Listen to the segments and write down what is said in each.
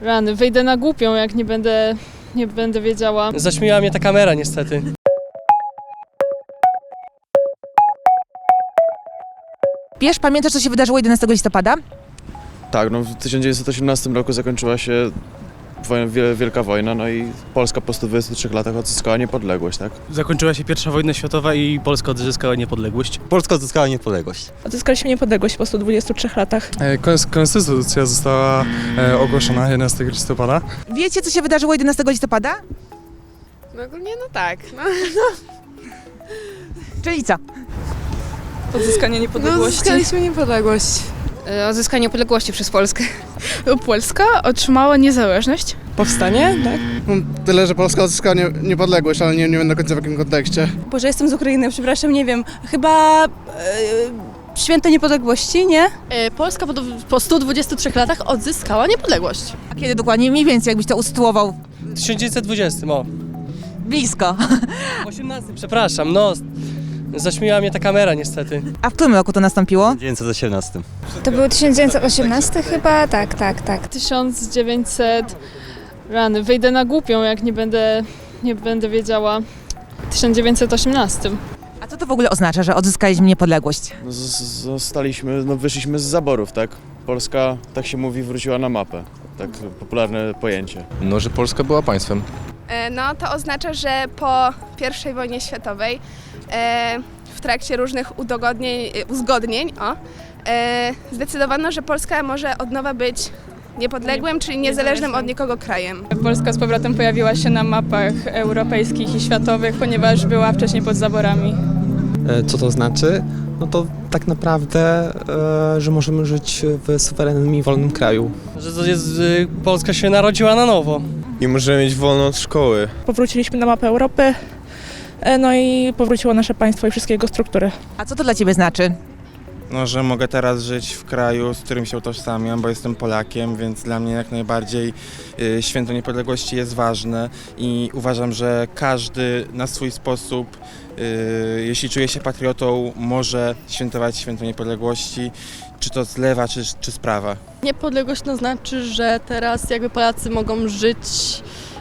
Rany, wyjdę na głupią, jak nie będę, nie będę wiedziała. Zaśmiała mnie ta kamera niestety. Wiesz, pamiętasz, co się wydarzyło 11 listopada? Tak, no w 1918 roku zakończyła się Wielka Wojna, no i Polska po 123 latach odzyskała niepodległość, tak? Zakończyła się pierwsza wojna światowa i Polska odzyskała niepodległość. Polska odzyskała niepodległość. Odzyskaliśmy niepodległość po 123 latach. E, kons- Konstytucja została e, ogłoszona 11 listopada. Wiecie, co się wydarzyło 11 listopada? No ogólnie no tak. No, Czyli co? Odzyskanie no niepodległości. odzyskaliśmy niepodległość. E, Odzyskanie niepodległości przez Polskę. Polska otrzymała niezależność. Powstanie? Tak? Tyle, że Polska odzyskała nie, niepodległość, ale nie, nie wiem do końca w jakim kontekście. Boże, jestem z Ukrainy, przepraszam, nie wiem. Chyba e, święto niepodległości, nie? E, Polska po, po 123 latach odzyskała niepodległość. A kiedy dokładnie? Mniej więcej, jakbyś to usytuował. W 1920, o. Blisko. 18, przepraszam, no. Zaśmiała mnie ta kamera niestety. A w którym roku to nastąpiło? W 1918. To był 1918 chyba? Tak, tak, tak. 1900. Rany, wyjdę na głupią, jak nie będę, nie będę wiedziała. 1918. A co to w ogóle oznacza, że odzyskaliśmy niepodległość? No, z- z- Zostaliśmy, no wyszliśmy z zaborów, tak? Polska, tak się mówi, wróciła na mapę. Tak popularne pojęcie. No, że Polska była państwem. E, No to oznacza, że po I wojnie światowej w trakcie różnych udogodnień, e, uzgodnień o, e, zdecydowano, że Polska może od nowa być niepodległym, czyli niezależnym od nikogo krajem. Polska z powrotem pojawiła się na mapach europejskich i światowych, ponieważ była wcześniej pod zaborami. E, Co to znaczy? No to tak naprawdę, e, że możemy żyć w suwerennym i wolnym kraju. Że to jest, y, Polska się narodziła na nowo. I możemy mieć wolno od szkoły. Powróciliśmy na mapę Europy, e, no i powróciło nasze państwo i wszystkie jego struktury. A co to dla ciebie znaczy? No, że mogę teraz żyć w kraju, z którym się utożsamiam, bo jestem Polakiem, więc dla mnie jak najbardziej y, święto niepodległości jest ważne i uważam, że każdy na swój sposób, y, jeśli czuje się patriotą, może świętować święto niepodległości, czy to z lewa, czy, czy z prawa. Niepodległość to znaczy, że teraz jakby Polacy mogą żyć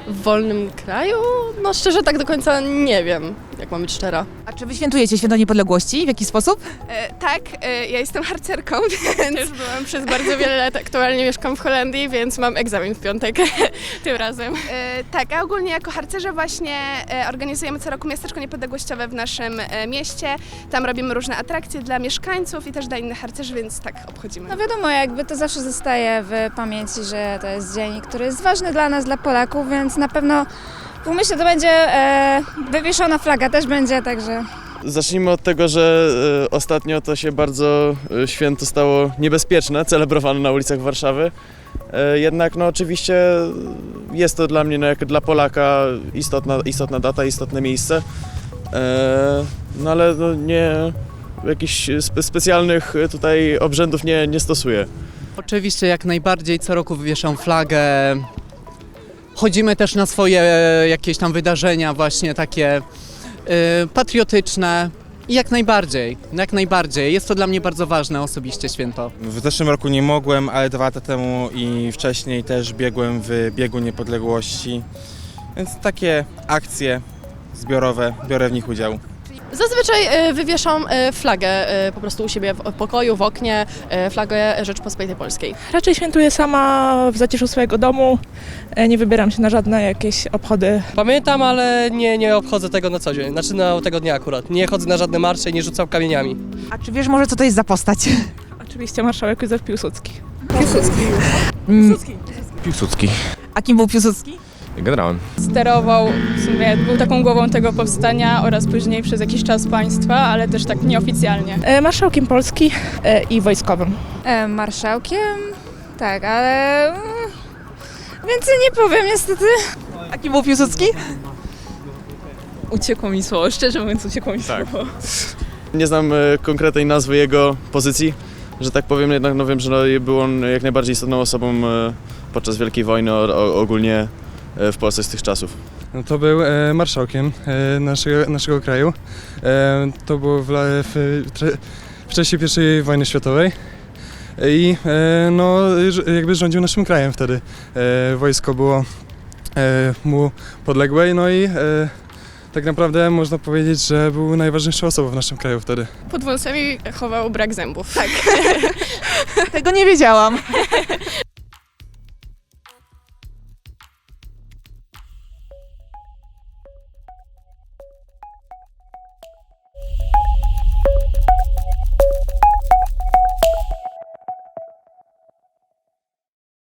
w wolnym kraju? No szczerze tak do końca nie wiem, jak mam być szczera. Czy wy świętujecie święto niepodległości? W jaki sposób? E, tak, e, ja jestem harcerką, więc już byłam przez bardzo wiele lat. Aktualnie mieszkam w Holandii, więc mam egzamin w piątek tym razem. E, tak, a ogólnie jako harcerze właśnie e, organizujemy co roku miasteczko niepodległościowe w naszym e, mieście. Tam robimy różne atrakcje dla mieszkańców i też dla innych harcerzy, więc tak obchodzimy. No wiadomo, jakby to zawsze zostaje w pamięci, że to jest dzień, który jest ważny dla nas, dla Polaków, więc na pewno w umyśle to będzie e, wywieszona flaga też będzie, także... Zacznijmy od tego, że e, ostatnio to się bardzo e, święto stało niebezpieczne, celebrowane na ulicach Warszawy. E, jednak no oczywiście jest to dla mnie, no, jak dla Polaka, istotna, istotna data, istotne miejsce. E, no ale no, nie jakichś spe, specjalnych tutaj obrzędów nie, nie stosuję. Oczywiście jak najbardziej co roku wywieszam flagę. Chodzimy też na swoje e, jakieś tam wydarzenia właśnie takie e, patriotyczne. I jak najbardziej, jak najbardziej. Jest to dla mnie bardzo ważne osobiście święto. W zeszłym roku nie mogłem, ale dwa lata temu i wcześniej też biegłem w biegu niepodległości. Więc takie akcje zbiorowe, biorę w nich udział. Zazwyczaj e, wywieszam e, flagę e, po prostu u siebie w pokoju, w oknie, flagę Rzeczpospolitej Polskiej. Raczej świętuję sama w zaciszu swojego domu, nie wybieram się na żadne jakieś obchody. Pamiętam, ale nie, nie obchodzę tego na co dzień. Znaczy na tego dnia akurat. Nie chodzę na żadne marsze i nie rzucam kamieniami. A czy wiesz może, co to jest za postać? Oczywiście marszałek Józef Piłsudski. Mm, Piłsudski. A kim był Piłsudski? Generałem. Sterował, w sumie był taką głową tego powstania oraz później przez jakiś czas państwa, ale też tak nieoficjalnie. E, marszałkiem Polski e, i wojskowym. E, marszałkiem? Tak, ale... mm, Więcej nie powiem niestety. A kim był Piłsudski? Uciekło mi słowo, szczerze mówiąc uciekło mi Tak. słowo. Nie znam e, konkretnej nazwy jego pozycji, że tak powiem, jednak no wiem, że no, był on jak najbardziej istotną osobą e, podczas Wielkiej Wojny, o, o, ogólnie w Polsce z tych czasów. No to był e, marszałkiem e, naszego, naszego kraju. E, to było w, w, w czasie I wojny światowej. i e, no, jakby rządził naszym krajem wtedy. E, wojsko było e, mu podległe, no i e, tak naprawdę można powiedzieć, że był najważniejszą osobą w naszym kraju wtedy. Pod wąsami chował brak zębów. Tak. Tego nie wiedziałam.